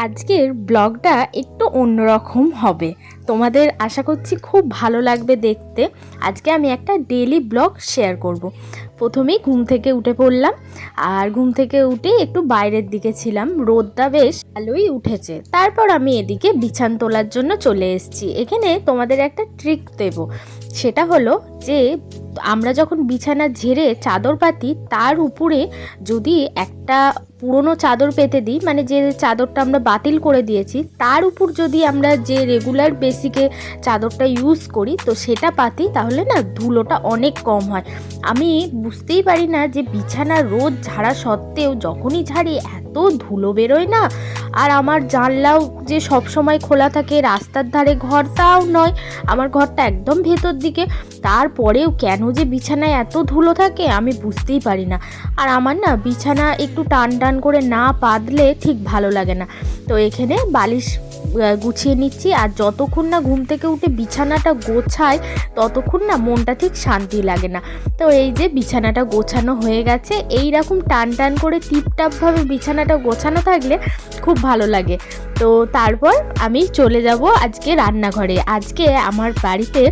আজকের ব্লগটা একটু অন্যরকম হবে। তোমাদের আশা করছি খুব ভালো লাগবে দেখতে। আজকে আমি একটা ডেলি ব্লগ শেয়ার করব। প্রথমেই ঘুম থেকে উঠে পড়লাম, আর ঘুম থেকে উঠে একটু বাইরের দিকে ছিলাম। রোদটা বেশ ভালোই উঠেছে। তারপর আমি এদিকে বিছান তোলার জন্য চলে এসেছি। এখানে তোমাদের একটা ট্রিক দেব। সেটা হলো যে, আমরা যখন বিছানা ঝেড়ে চাদর পাতি তার উপরে যদি একটা পুরনো চাদর পেতে দিই মানে যে চাদরটা আমরা বাতিল করে দিয়েছি, তার উপর যদি আমরা যে রেগুলার বেসিকে চাদরটা ইউজ করি, তো সেটা পাতি তাহলে না ধুলোটা অনেক কম হয়। আমি বুঝতেই পারি না যে বিছানা রোজ ঝাড়া সত্ত্বেও যখনই ঝাড়ি এত ধুলো বেরোয় না? আর আমার জানলাও যে সব সময় খোলা থাকে, রাস্তার ধারে ঘরটাও নয়, আমার ঘরটা একদম ভেতর দিকে। তারপরেও কেন যে বিছানায় এত ধুলো থাকে আমি বুঝতেই পারি না। আর আমার না বিছানা একটু টান টান করে না পাতলে ঠিক ভালো লাগে না। তো এখানে বালিশ গুছিয়ে নিচ্ছি। আর যতক্ষণ না ঘুম থেকে উঠে বিছানাটা গোছায় ততক্ষণ না মনটা ঠিক শান্তি লাগে না। তো এই যে বিছানাটা গোছানো হয়ে গেছে, এই রকম টান টান করে টিপটাপভাবে বিছানাটা গোছানো থাকলে খুব ভালো লাগে। তো তারপর আমি চলে যাব আজকে রান্নাঘরে। আজকে আমার বাড়িতে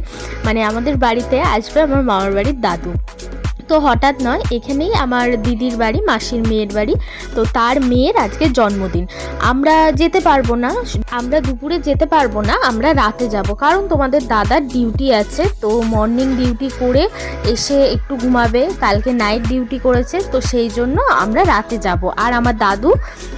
মানে আমাদের বাড়িতে আসবে আমার মামার বাড়ির দাদু। তো হঠাৎ নয়, এখানেই আমার দিদির বাড়ি, মাসির মেয়ের বাড়ি। তো তার মেয়ের আজকে জন্মদিন। আমরা যেতে পারব না, আমরা দুপুরে যেতে পারব না, আমরা রাতে যাব। কারণ তোমাদের দাদার ডিউটি আছে, তো মর্নিং ডিউটি করে এসে একটু ঘুমাবে। কালকে নাইট ডিউটি করেছে, তো সেই জন্য আমরা রাতে যাব। আর আমার দাদু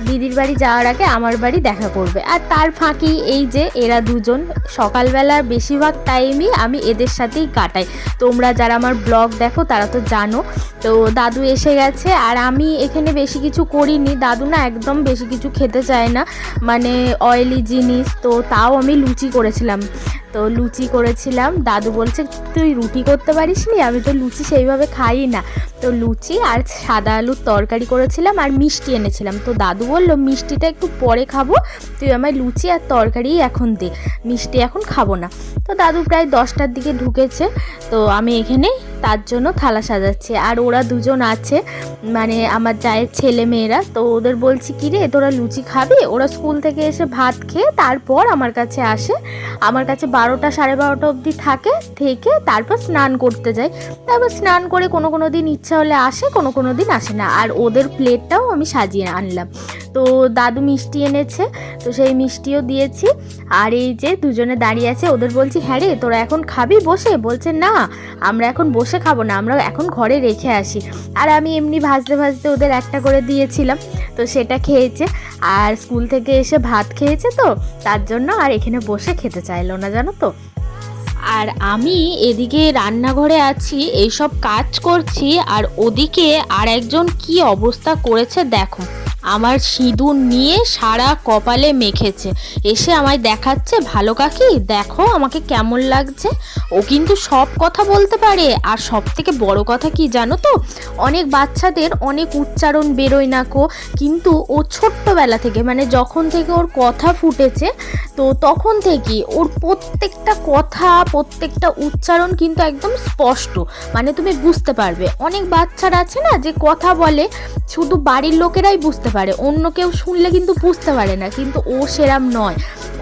দিদির বাড়ি যাওয়ার আগে আমার বাড়ি দেখা করবে। আর তার ফাঁকি এই যে, এরা দুজন। সকালবেলার বেশিরভাগ টাইমই আমি এদের সাথেই কাটাই। তোমরা যারা আমার ব্লগ দেখো, তারা তো জানো। তো দাদু এসে গেছে আর আমি এখানে বেশি কিছু করিনি। দাদু না একদম বেশি কিছু খেতে চায় না। মানে অয়েলি জিনিস তো তাও আমি লুচি করেছিলাম। তো লুচি করেছিলাম। দাদু বলছে, তুই রুটি করতে পারিস নি আমি তো লুচি সেইভাবে খাই না। তো লুচি আর সাদা আলুর তরকারি করেছিলাম আর মিষ্টি এনেছিলাম। তো দাদু বলল, মিষ্টিটা একটু পরে খাব। তুই আমায় লুচি আর তরকারি এখন দে। মিষ্টি এখন খাব না। তো দাদু প্রায় দশটার দিকে ঢুকেছে। তো আমি এখানে তার জন্য থালা সাজাচ্ছি। আর ওরা দুজন আছে মানে আমার জায়ের ছেলে মেয়েরা। তো ওদের বলছি, কি রে, তোরা লুচি খাবি? ওরা স্কুল থেকে এসে ভাত খেয়ে তারপর আমার কাছে আসে। আমার কাছে বারোটা সাড়ে বারোটা অবধি থাকে, থেকে তারপর স্নান করতে যায় তারপর স্নান করে কোনো কোনো দিন ইচ্ছা হলে আসে, কোনো কোনো দিন আসে না। আর ওদের প্লেটটাও আমি সাজিয়ে আনলাম। তো দাদু মিষ্টি এনেছে, তো সেই মিষ্টিও দিয়েছি। আর এই যে দুজনে দাঁড়িয়ে আছে, ওদের বলছি হ্যাঁ রে, তোরা এখন খাবি বসে? বলছে, না, আমরা এখন বসে খাব না আমরা এখন ঘরে রেখে আসি। আর আমি এমনি ভাজতে ভাজতে ওদের একটা করে দিয়েছিলাম, তো সেটা খেয়েছে। আর স্কুল থেকে এসে ভাত খেয়েছে তো, তার জন্য আর এখানে বসে খেতে চাইলো না, জানো? তো? আর আমি এদিকে রান্নাঘরে আছি, এইসব কাজ করছি, আর ওদিকে আর একজন কি অবস্থা করেছে দেখো। আমার সিঁদুর নিয়ে সারা কপালে মেখেছে। এসে আমায় দেখাচ্ছে, ভালো কাকি, দেখো আমাকে কেমন লাগছে। ও কিন্তু সব কথা বলতে পারে। আর সব থেকে বড় কথা কি জানো তো? অনেক বাচ্চাদের অনেক উচ্চারণ বেরোয় না কো। কিন্তু ও ছোট্টবেলা থেকে মানে যখন থেকে ওর কথা ফুটেছে, তো তখন থেকে ওর প্রত্যেকটা কথা, প্রত্যেকটা উচ্চারণ কিন্তু একদম স্পষ্ট। মানে তুমি বুঝতে পারবে। অনেক বাচ্চারা আছে না, যে কথা বলে, শুধু বাড়ির লোকেরাই বুঝতে পারে, অন্য কেউ শুনলে কিন্তু বুঝতে পারে না, কিন্তু ও সেরাম নয়।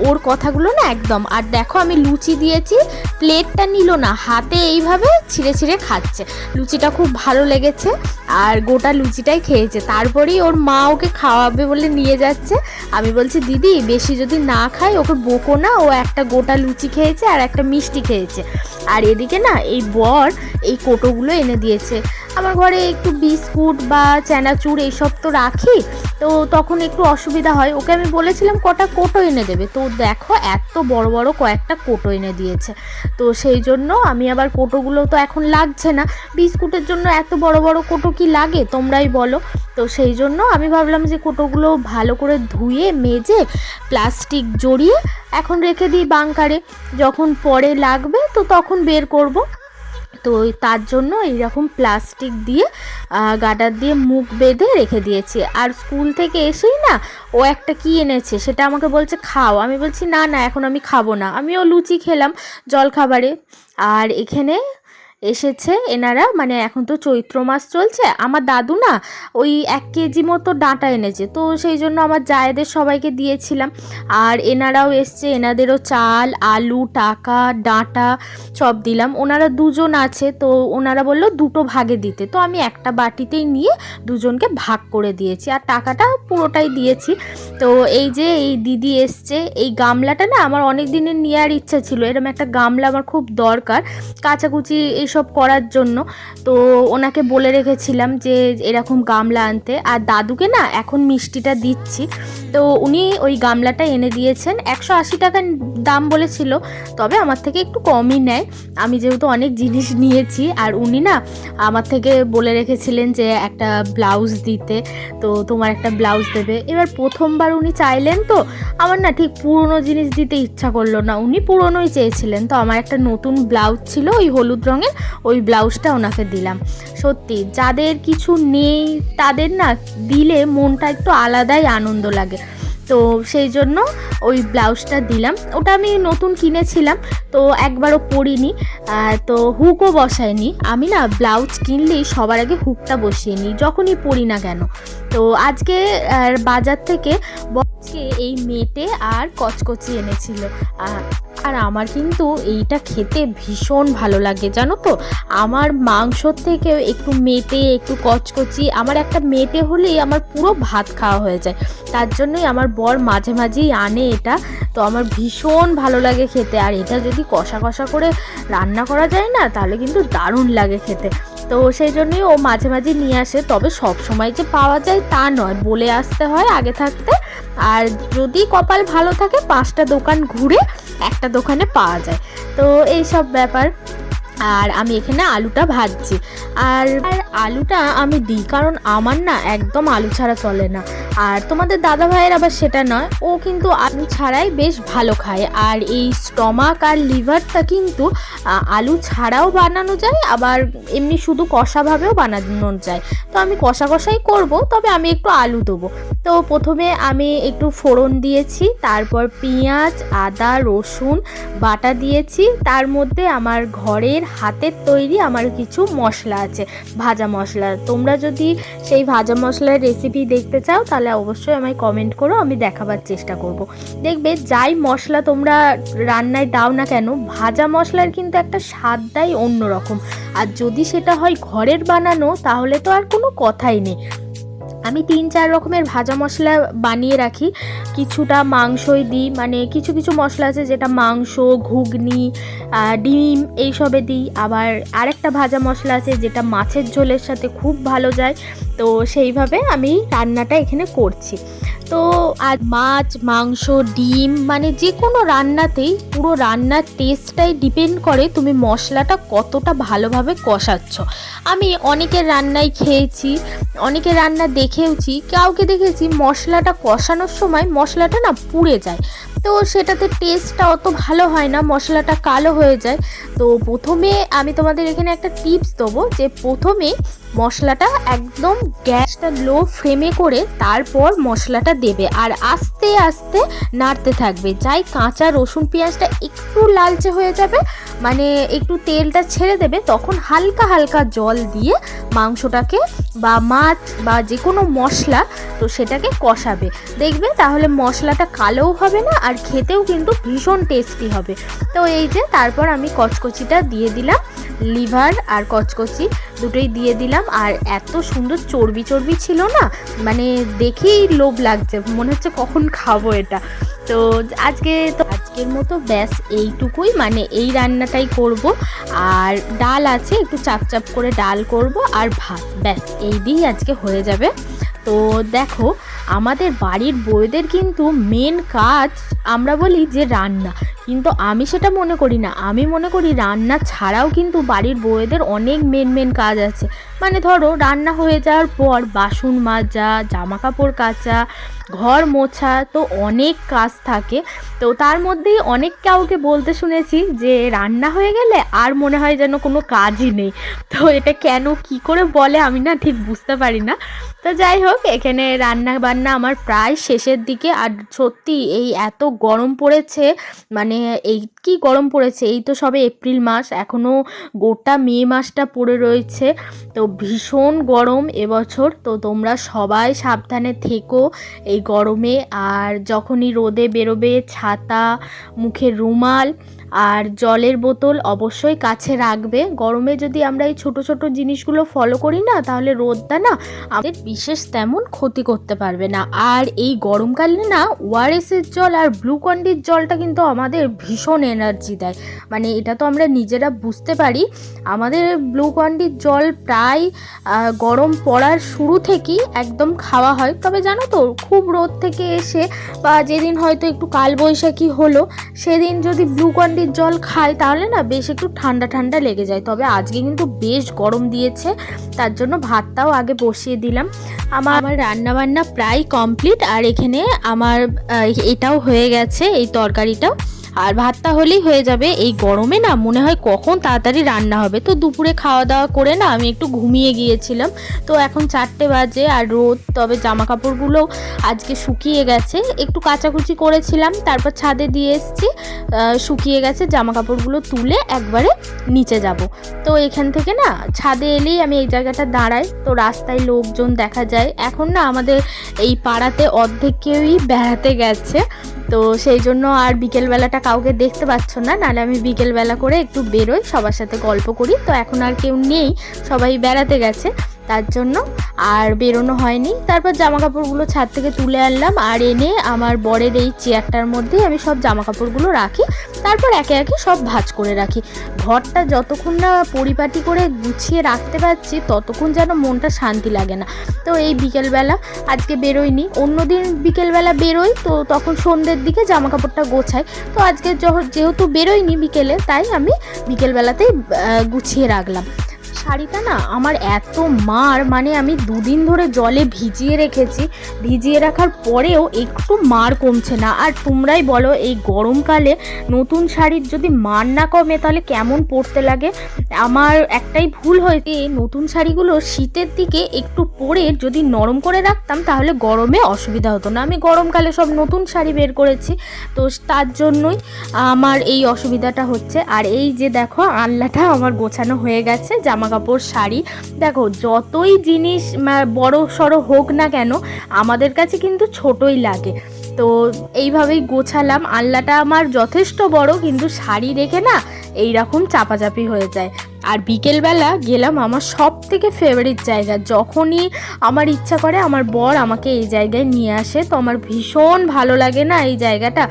ওর কথাগুলো না একদম, আর দেখো আমি লুচি দিয়েছি, প্লেটটা নিল না, হাতে এইভাবে ছিঁড়ে ছিঁড়ে খাচ্ছে। লুচিটা খুব ভালো লেগেছে। আর গোটা লুচিটাই খেয়েছে। তারপরেই ওর মা ওকে খাওয়াবে বলে নিয়ে যাচ্ছে। আমি বলছি, দিদি, বেশি যদি না খাই, ওকে বকো না। ও একটা গোটা লুচি খেয়েছে আর একটা মিষ্টি খেয়েছে। আর এদিকে না, এই বর এই কোটোগুলো এনে দিয়েছে। আমার ঘরে একটু বিস্কুট বা চানাচুর এইসব তো রাখি। তো তখন একটু অসুবিধা হয়। ওকে আমি বলেছিলাম, কটা কোটো এনে দেবে? তো দেখো, এত বড় বড় কয়েকটা কোটো এনে দিয়েছে। তো সেই জন্য আমি আবার কোটোগুলো তো এখন লাগছে না। বিস্কুটের জন্য এত বড় বড় কোটো কি লাগে তোমরাই বলো। তো সেই জন্য আমি ভাবলাম যে কোটোগুলো ভালো করে ধুয়ে, মেজে, প্লাস্টিক জড়িয়ে এখন রেখে দিই বাংকারে। যখন পরে লাগবে তো তখন বের করব। তো তার জন্য এইরকম প্লাস্টিক দিয়ে গাডার দিয়ে মুখ বেঁধে রেখে দিয়েছি। আর স্কুল থেকে এসেই না ও একটা কি এনেছে সেটা আমাকে বলছে, খাও। আমি বলছি, না না, এখন আমি খাব না। আমিও লুচি খেলাম জল খাবারে আর এখানে এসেছে এনারা মানে এখন তো চৈত্র মাস চলছে। আমার দাদু না ওই এক কেজি মতো ডাঁটা এনেছে, তো সেই জন্য আমার জায়েদের সবাইকে দিয়েছিলাম। আর এনারাও এসছে, এনাদেরও চাল, আলু, টাকা, ডাঁটা সব দিলাম। ওনারা দুজন আছে, তো ওনারা বলল দুটো ভাগে দিতে। তো আমি একটা বাটিতেই নিয়ে দুজনকে ভাগ করে দিয়েছি, আর টাকাটা পুরোটাই দিয়েছি। তো এই যে এই দিদি এসছে, এই গামলাটা না আমার অনেক দিনের নেওয়ার ইচ্ছা ছিল। এরকম একটা গামলা আমার খুব দরকার। কাচাকুচি এইসব করার জন্য। তো ওনাকে বলে রেখেছিলাম যে এরকম গামলা আনতে। আর দাদুকে না এখন মিষ্টিটা দিচ্ছি। তো উনি ওই গামলাটা এনে দিয়েছেন। একশো আশি টাকার দাম বলেছিল, তবে আমার থেকে একটু কমই নেয়। আমি যেহেতু অনেক জিনিস নিয়েছি, আর উনি না আমার থেকে বলে রেখেছিলেন যে একটা ব্লাউজ দিতে। তো তোমার একটা ব্লাউজ দেবে। এবার প্রথমবার উনি চাইলেন তো, আমার না ঠিক পুরনো জিনিস দিতে ইচ্ছা করল না। উনি পুরনোই চেয়েছিলেন। তো আমার একটা নতুন ব্লাউজ ছিল, ওই হলুদ রঙের। ওই ব্লাউজটা ওনাকে দিলাম। সত্যি, যাদের কিছু নেই তাদের না দিলে মনটা একটু আলাদাই আনন্দ লাগে। তো সেই জন্য ওই ব্লাউজটা দিলাম। ওটা আমি নতুন কিনেছিলাম, তো একবারও পরিনি। তো হুকও বসাইনি। আমি না ব্লাউজ কিনলেই সবার আগে হুকটা বসিয়ে নিই, যখনই পরি না কেন। তো আজকে বাজার থেকে বসকে এই মেটে আর কচকচি এনেছিল। আর আমার কিন্তু এইটা খেতে ভীষণ ভালো লাগে, জানো তো? আমার মাংসর থেকে একটু মেটে, একটু কচকচি, আমার একটা মেটে হলেই আমার পুরো ভাত খাওয়া হয়ে যায়। তার জন্যই আমার বর মাঝে মাঝেই আনে এটা। তো আমার ভীষণ ভালো লাগে খেতে। আর এটা যদি কষা কষা করে রান্না করা যায় না, তাহলে কিন্তু দারুণ লাগে খেতে। তো সেই জন্যই ও মাঝে মাঝে নিয়ে আসে। তবে সব সময় যে পাওয়া যায় তা নয়, বলে আসতে হয় আগে থাকতে। আর যদি কপাল ভালো থাকে, পাঁচটা দোকান ঘুরে একটা দোকানে পাওয়া যায়। তো এই সব ব্যাপার। আর আমি এখানে আলুটা ভাজছি। আর আলুটা আমি দিই, কারণ আমার না একদম আলু ছাড়া চলে না। আর তোমাদের দাদা ভাইয়ের আবার সেটা নয়, ও কিন্তু আলু ছাড়াই বেশ ভালো খায়। আর এই স্টমাক আর লিভারটা কিন্তু আলু ছাড়াও বানানো যায়, আবার এমনি শুধু কষাভাবেও বানানো যায়। তো আমি কষা কষাই করব, তবে আমি একটু আলু দেবো। তো প্রথমে আমি একটু ফোড়ন দিয়েছি, তারপর পেঁয়াজ, আদা, রসুন বাটা দিয়েছি। তার মধ্যে আমার ঘরের হাতের তৈরি আমার কিছু মশলা আছে, ভাজা মশলা। তোমরা যদি সেই ভাজা মশলার রেসিপি দেখতে চাও, তাহলে অবশ্যই আমায় কমেন্ট করো, আমি দেখাবার চেষ্টা করব। দেখবে যাই মশলা তোমরা রান্নায় দাও না কেন, ভাজা মশলার কিন্তু একটা স্বাদটাই অন্যরকম। আর যদি সেটা হয় ঘরের বানানো, তাহলে তো আর কোনো কথাই নেই। আমি তিন, চার রকমের ভাজা মশলা বানিয়ে রাখি। কিছুটা মাংসই দিই মানে কিছু কিছু মশলা আছে যেটা মাংস, ঘুগনি ডিম এইসবে দিই। আবার আরেকটা ভাজা মশলা আছে যেটা মাছের ঝোলের সাথে খুব ভালো যায়। তো সেইভাবে আমি রান্নাটা এখানে করছি। তো আর মাছ, মাংস, ডিম মানে যে কোনো রান্নাতেই পুরো রান্নার টেস্টটাই ডিপেন্ড করে তুমি মশলাটা কতটা ভালোভাবে কষাচ্ছ। আমি অনেকের রান্নায় খেয়েছি, অনেকের রান্না দেখেওছি, কাউকে দেখেছি মশলাটা কষানোর সময় মশলাটা না পুড়ে যায়। তো সেটাতে টেস্টটা অত ভালো হয় না, মশলাটা কালো হয়ে যায়। তো প্রথমে আমি তোমাদের এখানে একটা টিপস দেবো যে প্রথমে মশলাটা একদম গ্যাসটা লো ফ্লেমে করে তারপর মশলাটা দেবে আর আস্তে আস্তে নাড়তে থাকবে। যাই কাঁচা রসুন পেঁয়াজটা একটু লালচে হয়ে যাবে মানে একটু তেলটা ছেড়ে দেবে, তখন হালকা হালকা জল দিয়ে মাংসটাকে বা মাছ বা যে কোনো মশলা তো সেটাকে কষাবে। দেখবে তাহলে মশলাটা কালোও হবে না আর খেতেও কিন্তু ভীষণ টেস্টি হবে। তো এই যে তারপর আমি কচকচিটা দিয়ে দিলাম। লিভার আর কচকচি দুটোই দিয়ে দিলাম। আর এত সুন্দর চর্বি চর্বি ছিল না মানে দেখেই লোভ লাগছে, মনে হচ্ছে কখন খাব এটা। তো আজকে তো আজকের মতো ব্যাস এইটুকুই মানে এই রান্নাটাই করব। আর ডাল আছে, একটু চাপ চাপ করে ডাল করব আর ভাত, ব্যাস, এই দিয়েই আজকে হয়ে যাবে। তো দেখো আমাদের বাড়ির বউদের কিন্তু মেন কাজ আমরা বলি যে রান্না। কিন্তু আমি সেটা মনে করি না। আমি মনে করি রান্না ছাড়াও কিন্তু বাড়ির বউয়েদের অনেক মেন মেন কাজ আছে। মানে ধরো, রান্না হয়ে যাওয়ার পর বাসন মাজা জামা কাপড় কাচা, ঘর মোছা, তো অনেক কাজ থাকে। তো তার মধ্যেই অনেক কাউকে বলতে শুনেছি যে রান্না হয়ে গেলে আর মনে হয় যেন কোনো কাজই নেই। তো এটা কেন কি করে বলে আমি না ঠিক বুঝতে পারি না। তো যাই হোক, এখানে রান্না বান্না বান্না আমার প্রায় শেষের দিকে। আর সত্যি, এই এত গরম পড়েছে মানে এই কি গরম পড়েছে? এই তো সবে এপ্রিল মাস এখনও গোটা মে মাসটা পড়ে রয়েছে। তো ভীষণ গরম এবছর, তো তোমরা সবাই সাবধানে থেকো এই গরমে। আর যখনই রোদে বেরোবে, ছাতা, মুখে রুমাল আর জলের বোতল অবশ্যই কাছে রাখবে। গরমে যদি আমরা এই ছোট ছোট জিনিসগুলো ফলো করি না, তাহলে রোদটা না আমাদের বিশেষ তেমন ক্ষতি করতে পারবে না। আর এই গরমকালে না ওআরএসের জল আর গ্লুকন্ডির জলটা কিন্তু আমাদের ভীষণ এনার্জি দেয়। মানে এটা তো আমরা নিজেরা বুঝতে পারি। আমাদের গ্লুকন্ডির জল প্রায় গরম পড়ার শুরু থেকেই একদম খাওয়া হয়। তবে জানো তো, খুব রোদ থেকে এসে বা যেদিন হয়তো একটু কালবৈশাখী হলো, সেদিন যদি গ্লুকন্ডির জল খাই, তাহলে না বেশ একটু ঠান্ডা ঠান্ডা লেগে যায়। তবে আজকে কিন্তু বেশ গরম দিয়েছে, তার জন্য ভাতটাও আগে বসিয়ে দিলাম। আমার আমার রান্নাবান্না প্রায় কমপ্লিট আর এখানে আমার এটাও হয়ে গেছে, এই তরকারিটাও। আর ভাতটা হলেই হয়ে যাবে। এই গরমে না মনে হয় কখন তাড়াতাড়ি রান্না হবে। তো দুপুরে খাওয়া দাওয়া করে না আমি একটু ঘুমিয়ে গিয়েছিলাম। তো এখন চারটে বাজে আর রোদ, তবে জামা কাপড়গুলো আজকে শুকিয়ে গেছে। একটু কাচাকুচি করেছিলাম, তারপর ছাদে দিয়ে এসেছি। শুকিয়ে গেছে জামা কাপড়গুলো তুলে একবারে নিচে যাব। তো এখান থেকে না ছাদে এলেই আমি এই জায়গাটা দাঁড়াই। তো রাস্তায় লোকজন দেখা যায়। এখন না আমাদের এই পাড়াতে অর্ধেক কেউই বেড়াতে গেছে। তো সেই জন্য আর বিকেলবেলাটা কাউকে দেখতে পাচ্ছ না, নাহলে আমি বিকেলবেলা করে একটু বেরোই, সবার সাথে গল্প করি। তো এখন আর কেউ নেই, সবাই বেড়াতে গেছে। তার জন্য। আর বেরোনো হয়নি। তারপর জামা কাপড়গুলো ছাদ থেকে তুলে আনলাম আর এনে আমার বরের এই চেয়ারটার মধ্যেই আমি সব জামা কাপড়গুলো রাখি। তারপর একে একে সব ভাঁজ করে রাখি। ঘরটা যতক্ষণ না পরিপাটি করে গুছিয়ে রাখতে পারছি, ততক্ষণ যেন মনটা শান্তি লাগে না। তো এই বিকেলবেলা, আজকে বেরোয়নি অন্যদিন বিকেলবেলা বেরোই, তো তখন সন্ধ্যের দিকে জামা কাপড়টা গোছাই। তো আজকে যেহেতু বেরোয়নি বিকেলে, তাই আমি বিকেলবেলাতেই গুছিয়ে রাখলাম। শাড়িটা না আমার এত মার মানে আমি দুদিন ধরে জলে ভিজিয়ে রেখেছি। ভিজিয়ে রাখার পরেও একটু মার কমছে না। আর তোমরাই বলো, এই গরমকালে নতুন শাড়ির যদি মার না কমে, তাহলে কেমন পরতে লাগে? আমার একটাই ভুল হয়েছে এই নতুন শাড়িগুলো শীতের দিকে একটু পরে যদি নরম করে রাখতাম, তাহলে গরমে অসুবিধা হতো না। আমি গরমকালে সব নতুন শাড়ি বের করেছি, তো তার জন্যই আমার এই অসুবিধাটা হচ্ছে। আর এই যে দেখো আল্লাটা আমার গোছানো হয়ে গেছে, জামা কাপড়, শাড়ি। দেখো, যতই জিনিস বড় সড়ো হোক না কেন, আমাদের কাছে কিন্তু ছোটই লাগে। তো এইভাবেই গোছালাম। আল্লাটা আমার যথেষ্ট বড়, কিন্তু শাড়ি রেখে না এই রকম চাপাচাপি হয়ে যায়। আর বিকেলবেলা গেলাম আমার সব থেকে ফেভারিট জায়গা। যখনই আমার ইচ্ছা করে আমার বর আমাকে এই জায়গায় নিয়ে আসে, তো আমার ভীষণ ভালো লাগে না এই জায়গাটা।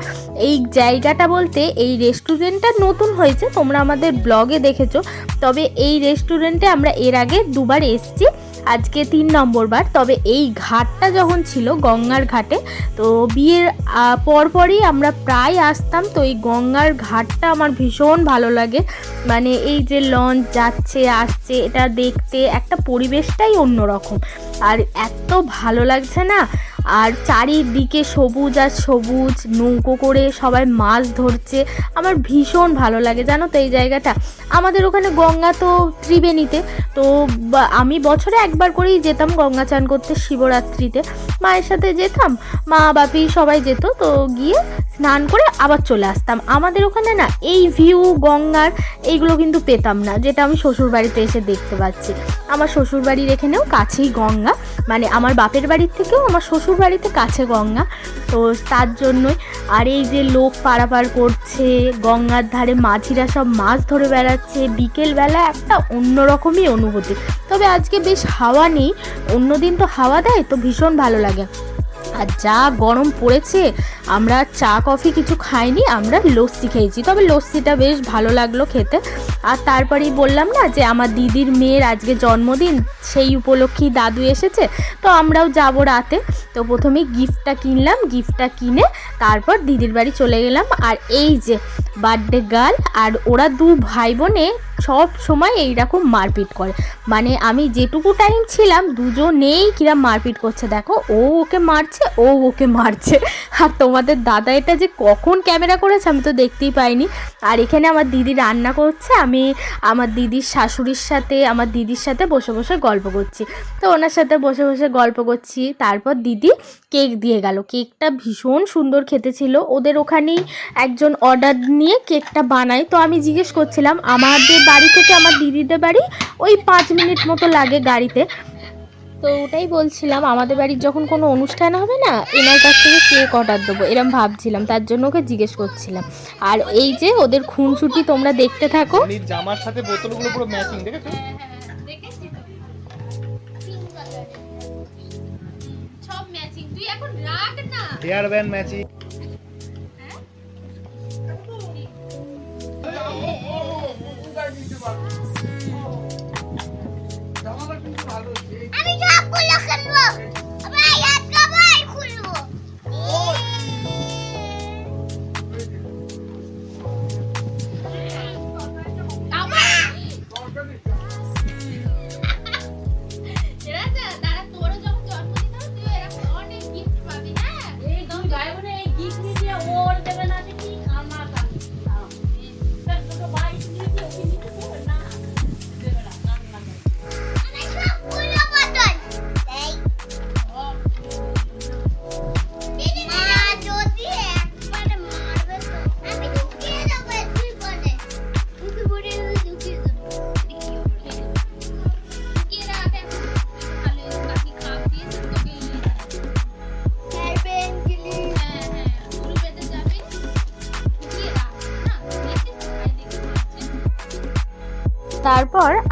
এই জায়গাটা বলতে এই রেস্টুরেন্টটা নতুন হয়েছে, তোমরা আমাদের ব্লগে দেখেছ। তবে এই রেস্টুরেন্টে আমরা এর আগে দুবার এসেছি। আজকে তিন নম্বর বার, তবে এই ঘাটটা যখন ছিল গঙ্গার ঘাটে, তো বিয়ের পরপরই আমরা প্রায় আসতাম, তো এই গঙ্গার ঘাটটা আমার ভীষণ ভালো লাগে। মানে এই যে লঞ্চ যাচ্ছে, আসছে, এটা দেখতে, একটা পরিবেশটাই অন্যরকম। আর এত ভালো লাগছে না আর চারিদিকে সবুজ আর সবুজ, নৌকো করে সবাই মাছ ধরছে। আমার ভীষণ ভালো লাগে, জানো তো এই জায়গাটা? আমাদের ওখানে গঙ্গা তো ত্রিবেণীতে, তো আমি বছরে একবার করেই যেতাম গঙ্গা চান করতে শিবরাত্রিতে। মায়ের সাথে যেতাম, মা বাপি সবাই যেত, তো গিয়ে স্নান করে আবার চলে আসতাম। আমাদের ওখানে না, এই ভিউ গঙ্গার এইগুলো কিন্তু পেতাম না, যেটা আমি শ্বশুর বাড়িতে এসে দেখতে পাচ্ছি। আমার শ্বশুর বাড়ির এখানেও কাছেই গঙ্গা মানে আমার বাপের বাড়ির থেকেও আমার শ্বশুর বাড়িতে কাছে গঙ্গা, তো তার জন্যই আর এই যে লোক পারাপার করছে, গঙ্গার ধারে মাঝিরা সব মাছ ধরে বেড়াচ্ছে, বিকেলবেলা একটা অন্যরকমই অনুভূতি। তবে আজকে বেশ হাওয়া নেই, অন্যদিন তো হাওয়া দেয়, তো ভীষণ ভালো লাগে। আর যা গরম পড়েছে আমরা চা, কফি কিছু খাইনি, আমরা লস্যি খেয়েছি। তবে লস্যিটা বেশ ভালো লাগল খেতে। আর তারপরেই বললাম না যে, আমার দিদির মেয়ের আজকে জন্মদিন, সেই উপলক্ষেই দাদু এসেছে, তো আমরাও যাব রাতে। তো প্রথমে গিফটটা কিনলাম, গিফটটা কিনে তারপর দিদির বাড়ি চলে গেলাম। আর এই যে, বার্থডে গার্ল, আর ওরা দু ভাই বোনে সব সময় এইরকম মারপিট করে। মানে আমি যেটুকু টাইম ছিলাম, দুজনেই কিরম মারপিট করছে, দেখো, ও ওকে মারছে, ও ওকে মারছে। আর তোমাদের দাদা এটা যে কখন ক্যামেরা করেছে আমি তো দেখতেই পাইনি। আর এখানে আমার দিদি রান্না করছে, আমি আমার দিদির শাশুড়ির সাথে, আমার দিদির সাথে বসে বসে গল্প করছি। তো ওনার সাথে বসে বসে গল্প করছি, তারপর দিদি কেক দিয়ে গেল। কেকটা ভীষণ সুন্দর খেতে ছিল। ওদের ওখানেই একজন অর্ডার নিয়ে কেকটা বানায়। তো আমি জিজ্ঞেস করছিলাম, আমাদের বাড়ি থেকে আমার দিদিদের বাড়ি ওই পাঁচ মিনিট মতো লাগে গাড়িতে। তো ওটাই বলছিলাম আমাদের বাড়ির যখন কোনো অনুষ্ঠান হবে না এনার কাছ থেকে কেক অর্ডার দেবো এরম ভাবছিলাম তার জন্য ওকে জিজ্ঞেস করছিলাম। আর এই যে ওদের খুনসুটি তোমরা দেখতে থাকো। জামার সাথে বোতলগুলো পুরো ম্যাচিং দেখেছ? সব ম্যাচিং তুই এখন রাখ না। হেয়ার ব্যান্ড ম্যাচিং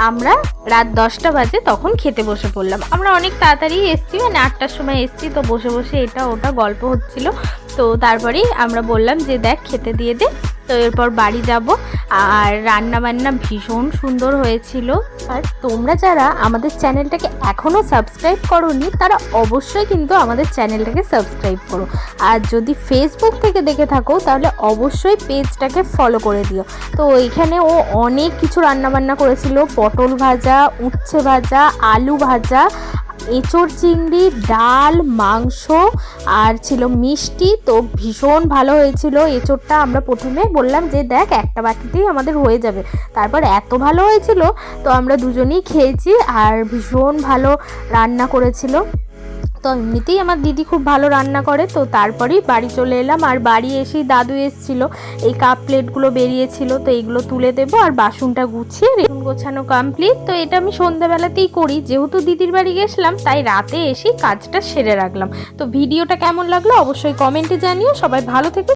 আমরা রাত দশটা বাজে তখন খেতে বসে পড়লাম। আমরা অনেক তাড়াতাড়ি এসছি মানে আটটার সময় এসছি, তো বসে বসে এটা ওটা গল্প হচ্ছিল। তো তারপরেই আমরা বললাম যে, দেখ, খেতে দিয়ে দে। তো এরপর বাড়ি যাব। আর রান্না বান্না ভীষণ সুন্দর হয়েছিল। আর তোমরা যারা আমাদের চ্যানেলটাকে এখনও সাবস্ক্রাইব করোনি, তারা অবশ্যই কিন্তু আমাদের চ্যানেলটাকে সাবস্ক্রাইব করো। আর যদি ফেসবুক থেকে দেখে থাকো, তাহলে অবশ্যই পেজটাকে ফলো করে দিও। তো এখানে ও অনেক কিছু রান্নাবান্না করেছিল। পটল ভাজা, উচ্ছে ভাজা, আলু ভাজা এঁচড় চিংড়ি, ডাল, মাংস আর ছিল মিষ্টি। তো ভীষণ ভালো হয়েছিল এঁচড়টা। আমরা প্রথমে বললাম যে, দেখ, একটা বাটিতেই আমাদের হয়ে যাবে। তারপর এত ভালো হয়েছিল, তো আমরা দুজনেই খেয়েছি আর ভীষণ ভালো রান্না করেছিল। তো এমনিতেই আমার দিদি খুব ভালো রান্না করে, তো তারপরেই বাড়ি চলে এলাম। আর বাড়ি এসেই দাদু এসেছিল, এই কাপ প্লেটগুলো বেরিয়েছিল, তো এইগুলো তুলে দেব আর বাসনটা গুছিয়ে রেগুন গোছানো কমপ্লিট তো এটা আমি সন্ধ্যাবেলাতেই করি, যেহেতু দিদির বাড়ি গেছিলাম, তাই রাতে এসেই কাজটা সেরে রাখলাম। তো ভিডিওটা কেমন লাগল অবশ্যই কমেন্টে জানিও, সবাই ভালো থেকে।